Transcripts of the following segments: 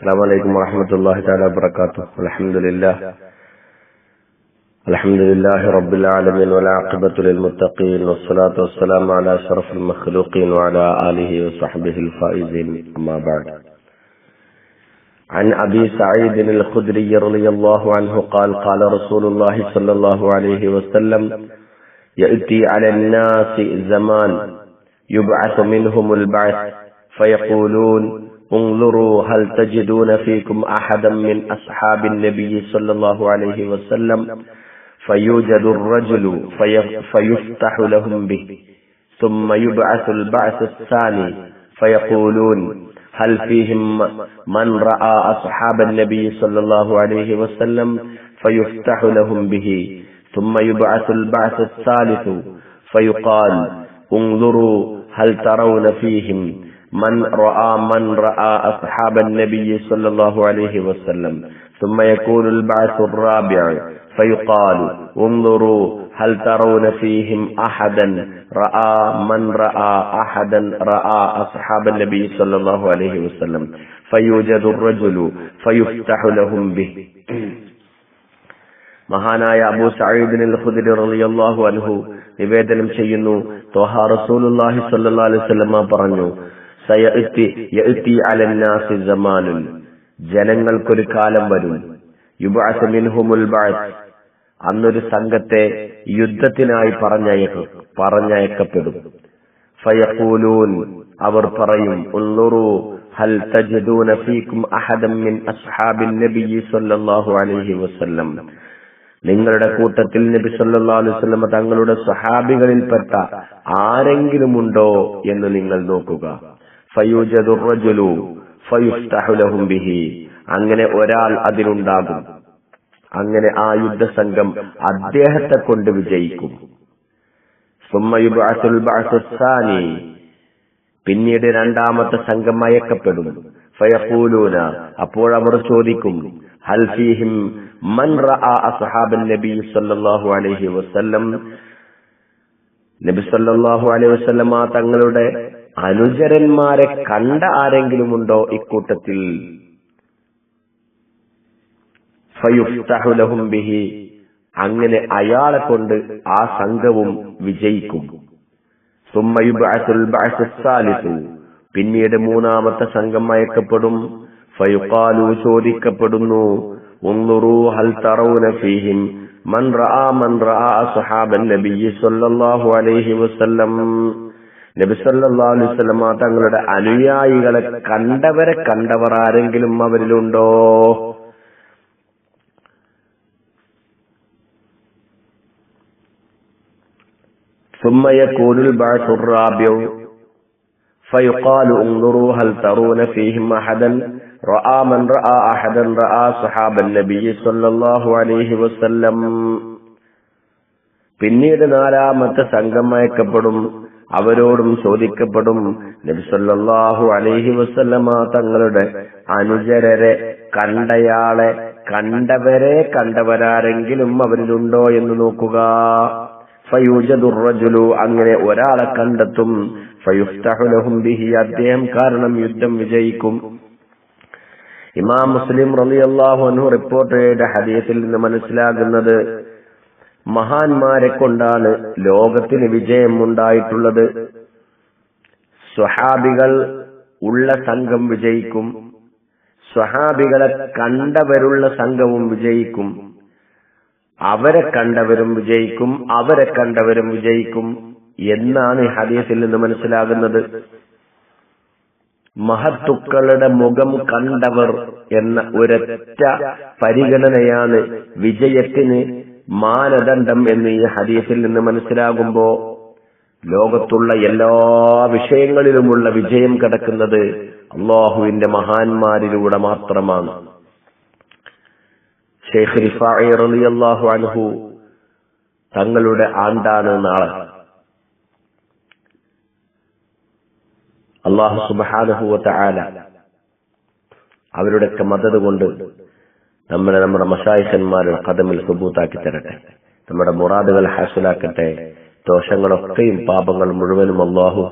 السلام عليكم ورحمة الله تعالى وبركاته. الحمد لله. الحمد لله رب العالمين والعاقبة للمتقين والصلاة والسلام على أشرف المخلوقين وعلى آله وصحبه الفائزين. أما بعد. عن أبي سعيد الخدري رضي الله عنه قال قال رسول الله صلى الله عليه وسلم يأتي على الناس زمان يبعث منهم البعث فيقولون انظروا هل تجدون فيكم أحدا من أصحاب النبي صلى الله عليه وسلم فيوجد الرجل في فيفتح لهم به ثم يبعث البعث الثاني فيقولون هل فيهم من رأى أصحاب النبي صلى الله عليه وسلم فيفتح لهم به ثم يبعث البعث الثالث فيقال انظروا هل ترون فيهم من رأى من رأى أصحاب النبي صلى الله عليه وسلم ثم يكون البعث الرابع فيقال انظروا هل ترون فيهم أحدا رأى من رأى أحدا رأى أصحاب النبي صلى الله عليه وسلم فيوجد الرجل فيفتح لهم به മഹാനായ അബൂ സഈദിൻ അൽ ഖുദരി റളിയല്ലാഹു അൻഹു നിവേദനം ചെയ്യുന്നു ത്വഹ റസൂലുള്ളാഹി സ്വല്ലല്ലാഹു അലൈഹി വസല്ലമ പറഞ്ഞു സയഅതി യഅതി അലന്നാസി സമാനുൻ. ജനങ്ങൾക്കൊരു കാലം വരും. യുബഅസ മിൻഹുമുൽ ബഅസ് അന്നൊരു സംഘത്തെ യുദ്ധത്തിനായി പറഞ്ഞയക്കും പറഞ്ഞയക്കപ്പെടും. ഫയഖൂലൂൻ. അവർ പറയും ഉള്ളുറു ഹൽ തജിദൂന ഫീകും അഹദൻ മിൻ അസ്ഹാബിൻ നബി സ്വല്ലല്ലാഹു അലൈഹി വസല്ലം. നിങ്ങളുടെ കൂട്ടത്തിൽ നബി സല്ലല്ലാഹു അലൈഹി വസല്ലം തങ്ങളുടെ സ്വഹാബികളിൽപ്പെട്ട ആരെങ്കിലും ഉണ്ടോ എന്ന് നിങ്ങൾ നോക്കുക. ബിഹി. അങ്ങനെ ഒരാൾ അതിനുണ്ടാകും. അങ്ങനെ ആ യുദ്ധസംഘം അദ്ദേഹത്തെ കൊണ്ട് വിജയിക്കും. സുമ്മയുബഅസുൽ ബഅസുസ്സാനി പിന്നീട് രണ്ടാമത്തെ സംഘം അയക്കപ്പെടും ഫയഖൂലൂന അപ്പോൾ അവർ ചോദിക്കും ഹൽ ഫീഹിം മൻ റഅ അസ്ഹാബൻ നബി സല്ലല്ലാഹു അലൈഹി വസല്ലം? നബി സല്ലല്ലാഹു അലൈഹി വസല്ലമ തങ്ങളുടെ അനുചരന്മാരെ കണ്ട ആരെങ്കിലും ഉണ്ടോ ഇക്കൂട്ടത്തിൽ ബിഹി. അങ്ങനെ അയാളെ കൊണ്ട് ആ സംഘവും വിജയിക്കും. പിന്നീട് മൂന്നാമത്തെ സംഘം അയക്കപ്പെടും. ഫയുക്കാലു ചോദിക്കപ്പെടുന്നു മൻ റആ മൻ റആ നബിയ്യി സല്ലല്ലാഹു അലൈഹി വസല്ലം. നബി സല്ലല്ലാഹു അലൈഹി വസല്ലമ തങ്ങളുടെ അനുയായികളെ കണ്ടവരെ കണ്ടവർ ആരെങ്കിലും അവരിലുണ്ടോ ثم يكون البعث الرابع فيقال انظروا هل ترون فيهم أحدا رأى من رأى أحدا رأى صحاب النبي صلى الله عليه وسلم പിന്നീട് നാലാമത്തെ സംഘം അയക്കപ്പെടും അവരോടും ചോദിക്കപ്പെടും. നബ്സല്ലാഹു അലൈഹി വസല്ലമ തങ്ങളുടെ അനുചരരെ കണ്ടയാളെ കണ്ടവരെ കണ്ടവരാരെങ്കിലും അവരിലുണ്ടോ എന്ന് നോക്കുക. ഫയൂജദുറജുലു അങ്ങനെ ഒരാളെ കണ്ടെത്തും. ഫയുഫ്തഹുലഹും ബിഹി അദ്ദേഹം കാരണം യുദ്ധം വിജയിക്കും. ഇമാം മുസ്ലിം റളിയല്ലാഹു അൻഹു റിപ്പോർട്ട് ചെയ്ത ഹദീസിൽ നിന്ന് മനസ്സിലാകുന്നത് മഹാന്മാരെ കൊണ്ടാണ് ലോകത്തിന് വിജയം ഉണ്ടായിട്ടുള്ളത് സ്വഹാബികൾ ഉള്ള സംഘം വിജയിക്കും. സ്വഹാബികളെ കണ്ടവരുള്ള സംഘവും വിജയിക്കും. അവരെ കണ്ടവരും വിജയിക്കും. അവരെ കണ്ടവരും വിജയിക്കും എന്നാണ് ഹദീസിൽ നിന്ന് മനസ്സിലാകുന്നത്. മഹത്തുക്കളുടെ മുഖം കണ്ടവർ എന്ന ഒരൊറ്റ പരിഗണനയാണ് വിജയത്തിന് മാനദണ്ഡം എന്ന് ഈ ഹദീസിൽ നിന്ന് മനസ്സിലാകുമ്പോ ലോകത്തുള്ള എല്ലാ വിഷയങ്ങളിലുമുള്ള വിജയം കിടക്കുന്നത് അള്ളാഹുവിന്റെ മഹാന്മാരിലൂടെ മാത്രമാണ്. ഷെയ്ഖ് അൻഹു തങ്ങളുടെ ആണ്ടാണ് നാളെ. അള്ളാഹു സുബ്ഹാനഹു തആല അവരുടെയൊക്കെ മദത് കൊണ്ട് നമ്മളെ നമ്മുടെ മഷായിഖന്മാരുടെ കഥമിൽ സുബൂത്താക്കി തരട്ടെ. നമ്മുടെ മുറാദുകൾ ഹാസിലാക്കട്ടെ. ദോഷങ്ങളൊക്കെയും പാപങ്ങൾ മുഴുവനും അള്ളാഹു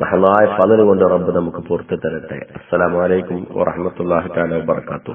മഹനായ ഫലന് കൊണ്ട് റബ്ബ് നമുക്ക് പൂർത്തി തരട്ടെ അസ്സലാമലൈക്കും വറഹമത്തല്ലാഹി താല വാത്തു